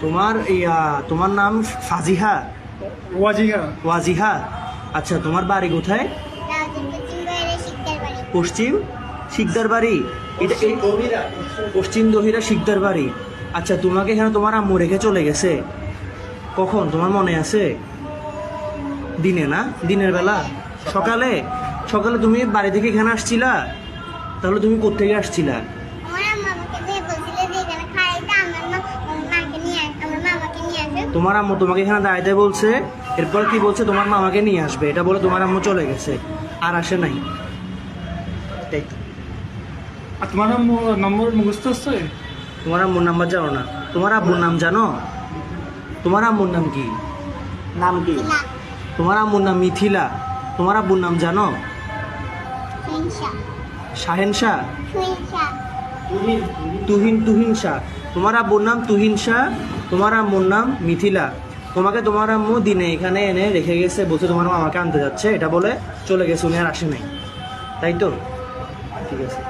তোমার ইয়া তোমার নাম ফাজিহা? ওয়াজিহা। ওয়াজিহা। আচ্ছা তোমার বাড়ি কোথায়? পশ্চিম শিকদার বাড়ি এটা পশ্চিম দহিরা। শিকদার বাড়ি আচ্ছা তোমাকে এখানে তোমার আম্মু রেখে চলে গেছে? কখন? তোমার মনে আছে? দিনে না? দিনের বেলা? সকালে? সকালে তুমি বাড়ি থেকে এখানে আসছিলা? তাহলে তুমি কোথেকে আসছিলা? তোমার আম্মু তোমাকে এখানে দাঁড়াইতে বলছে এরপর কি বলছে তোমার মামাকে নিয়ে আসবে। এটা বলে তোমার আম্মু চলে গেছে আর আসে নাই। আর তোমার নম্বর- নম্বর মুখস্থ আছে? তোমার আম্মুর নাম্বার জানো না? তোমার আব্বুর নাম জানো? তোমার আম্মুর নাম কি? নাম কি? তোমার আম্মুর নাম মিথিলা। তোমার আব্বুর নাম জানো? শাহেন শাহ তুহিন তুহিন। শাহ তোমার আব্বুর নাম তুহিন শাহ তোমার আম্মুর নাম মিথিলা। তোমাকে তোমার আম্মু দিনে এখানে এনে রেখে গেছে, বলছে তোমার মামাকে আনতে যাচ্ছে। এটা বলে চলে গেছে উনি আর আসে নাই। তাই তো? ঠিক আছে।